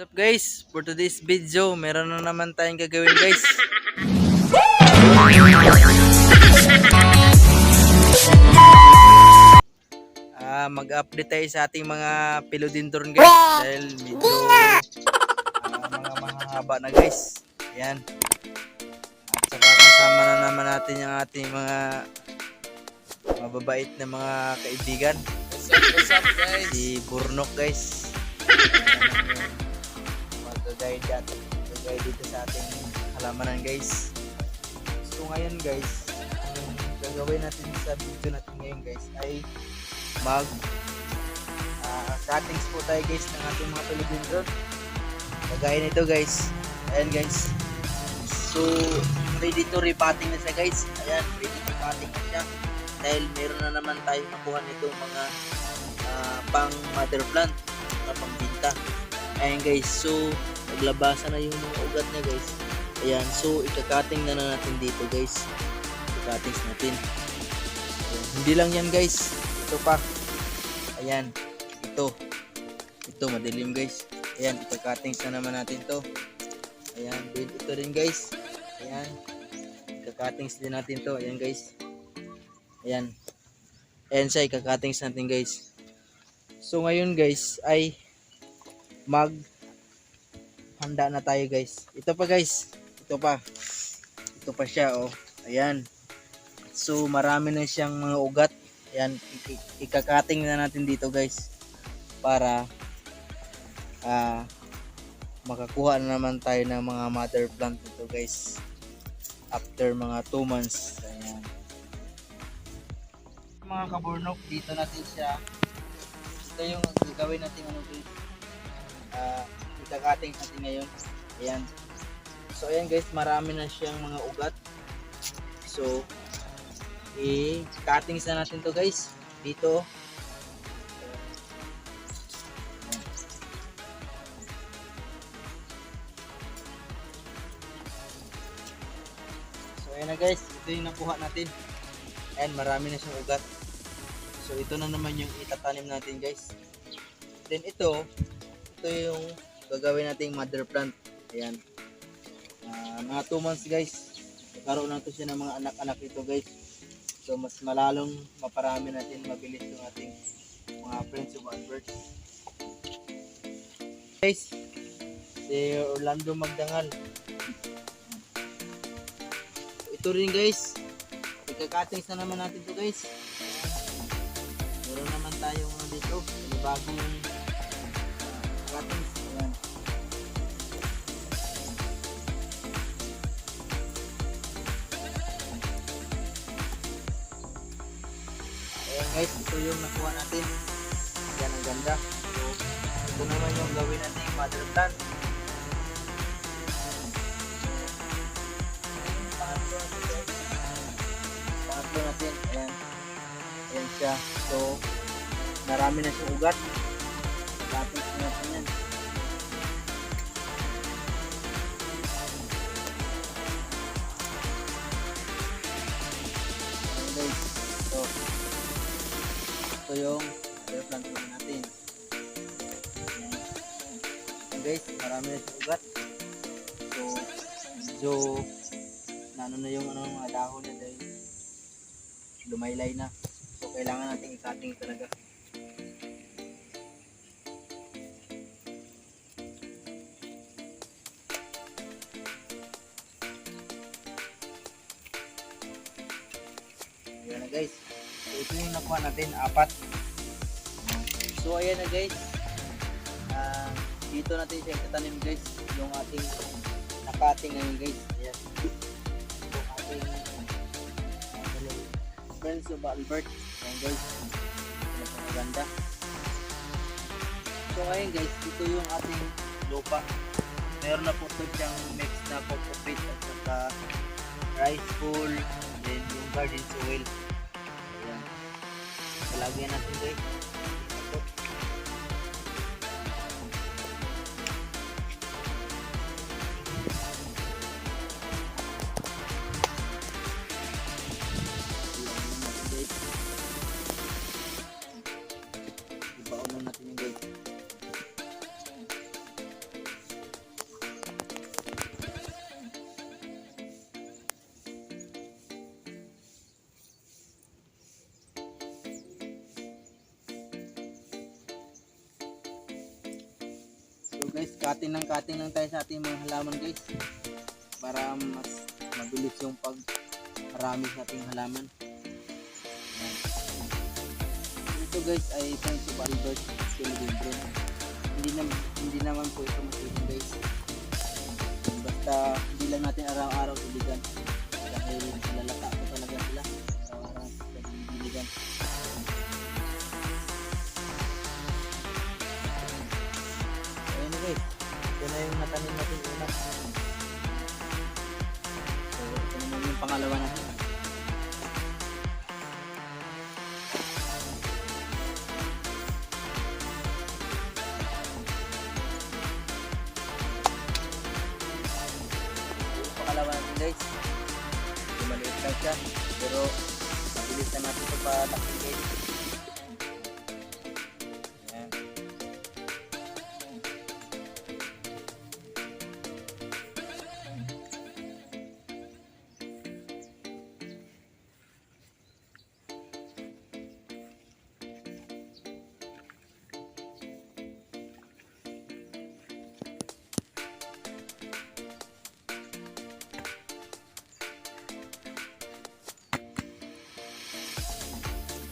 What's up guys? For today's video, meron na naman tayong gagawin guys. Ah, mag-update tayo sa ating mga philodendron guys dahil medyo ah, mga mga haba na guys. Ayan. At saka kasama na naman natin yung ating mga mababait na mga kaibigan. What's up, what's up guys? Si Burnok guys. Mag-guide dito, mag-guide dito sa ating halamanan guys. So ngayon guys, ang gagawin natin sa video natin ngayon guys ay mag ah, cuttings po tayo guys ng ating mga philodendron. Kagaya nito guys. Ayan guys. So ready to repotting na siya guys. Ayan, ready to repotting na siya. Dahil meron na naman tayo nakuha nito mga ah, pang mother plant na pang binta. Ayan guys, so naglabasan na yung mga ugat niya guys. Ayan, so ikakating na, na natin dito guys. Ikakatings natin. Ayan, hindi lang yan guys. Ito pa. Ayan, ito. Ito, madilim guys. Ayan, ikakatings na naman natin to. Ayan, din ito rin guys. Ayan. Ikakatings din natin to. Ayan guys. Ayan. Ayan siya, ikakatings natin guys. So ngayon guys ay mag handa na tayo guys. Ito pa guys. Ito pa. Ito pa siya oh. Ayan. So marami na siyang mga ugat. Ayan, ik- ikakating na natin dito guys para ah makakuha na naman tayo ng mga mother plant dito guys after mga 2 months. Ayan. Mga kaburnok, dito natin siya ito yung gagawin natin ano guys uh, ikakating natin ngayon. Ayan. So ayan guys marami na siyang mga ugat. So i-cuttings na natin to guys. Dito. So ayan na guys. Ito yung nakuha natin. Ayan marami na siyang ugat. So ito na naman yung itatanim natin guys. Then ito, ito yung gagawin nating mother plant. Ayan. Ah, mga 2 months guys. Nagkaroon na to siya ng mga anak-anak ito guys. So mas malalong maparami natin mabilis yung ating mga friends of birds. Guys, si Orlando Magdangal. Ito rin guys. Ikakatings na naman natin to guys. Meron naman tayong ano dito, bagong cuttings. Ayan. Ayan guys, ito yung nakuha natin. Yan ang ganda. So, ito naman yung gawin natin mother plant. Ayan, pangatlo natin. Ayan. Ayan siya. So, marami na siyang ugat. Lapit na natin yan. Ito yung air plant natin. Ayan. Guys, marami na siyang ugat. So, medyo na ano na yung ano, mga dahon niya dahil lumaylay na. So kailangan natin i-cutting talaga. Ayan na guys. Ito yung nakuha natin, apat. So ayan na guys. Ah, dito natin siya itatanim guys. Yung ating nakating ngayon guys. Ayan. Yung ating uh, friends of Albert. Ayan guys. Ano po maganda. So ngayon guys, ito yung ating lupa. Meron na po ito siyang mix na coconut at saka rice bowl, then yung garden soil. Ayan. Palagyan natin guys. Guys, cutting ng cutting lang tayo sa ating mga halaman guys. Para mas mabilis yung pag marami sa ating halaman. Ito guys ay Friends of Albert Philodendron. Hindi naman hindi naman po ito masiling guys. Basta hindi lang natin araw-araw diligan. Dahil pangalawa. Yung pangalawa natin. Pero mabilis na natin ito pa laki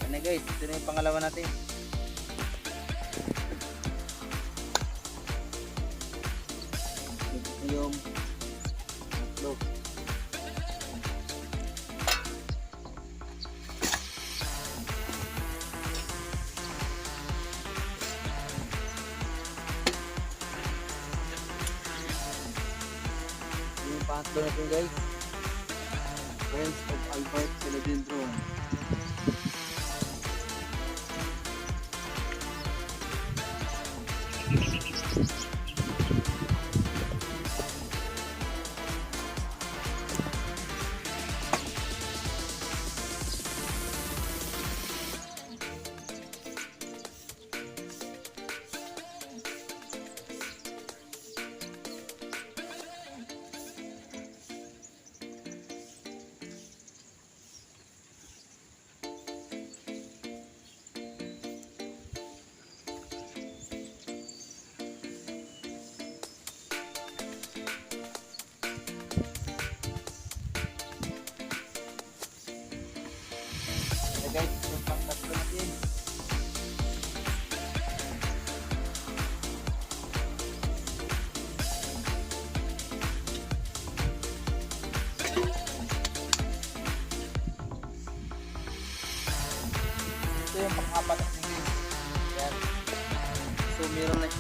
Yan na guys, ito na yung pangalawa natin. Ito yung tatlo. Ito yung pangatlo natin guys. Friends of Albert Philodendron.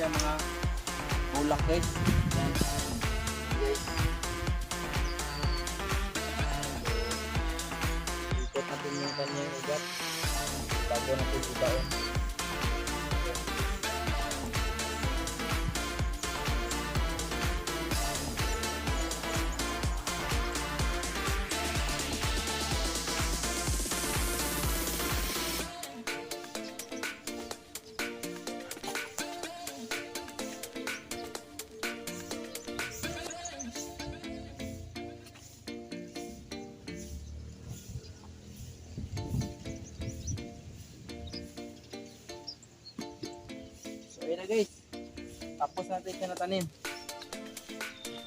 Siya mga bulak guys. Yan. Guys. ikot natin yung kanyang ugat bago natin ibaon Tapos natin siya natanim.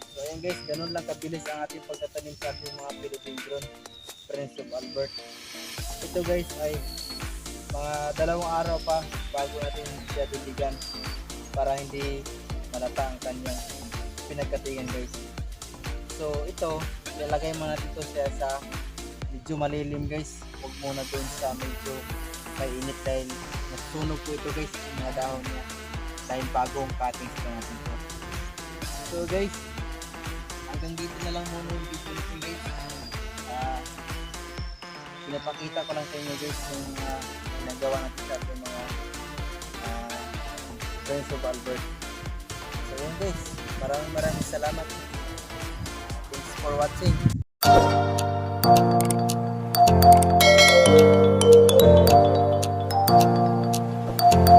So ayun guys, ganun lang kabilis ang ating pagtatanim sa ating mga philodendron Prince of Albert. Ito guys ay mga dalawang araw pa bago natin siya diligan para hindi malata ang kanyang pinagkatingan guys. So ito, ilalagay muna natin ito siya sa medyo malilim guys. Huwag muna doon sa medyo may init dahil nasunog po ito guys yung mga dahon niya dahil bagong cuttings pa natin ito. So guys, hanggang dito na lang muna yung video natin guys. Ah, pinapakita ko lang sa inyo guys yung uh, ginagawa natin sa ating mga uh, friends of Albert. So yun guys, maraming maraming salamat. Thanks for watching.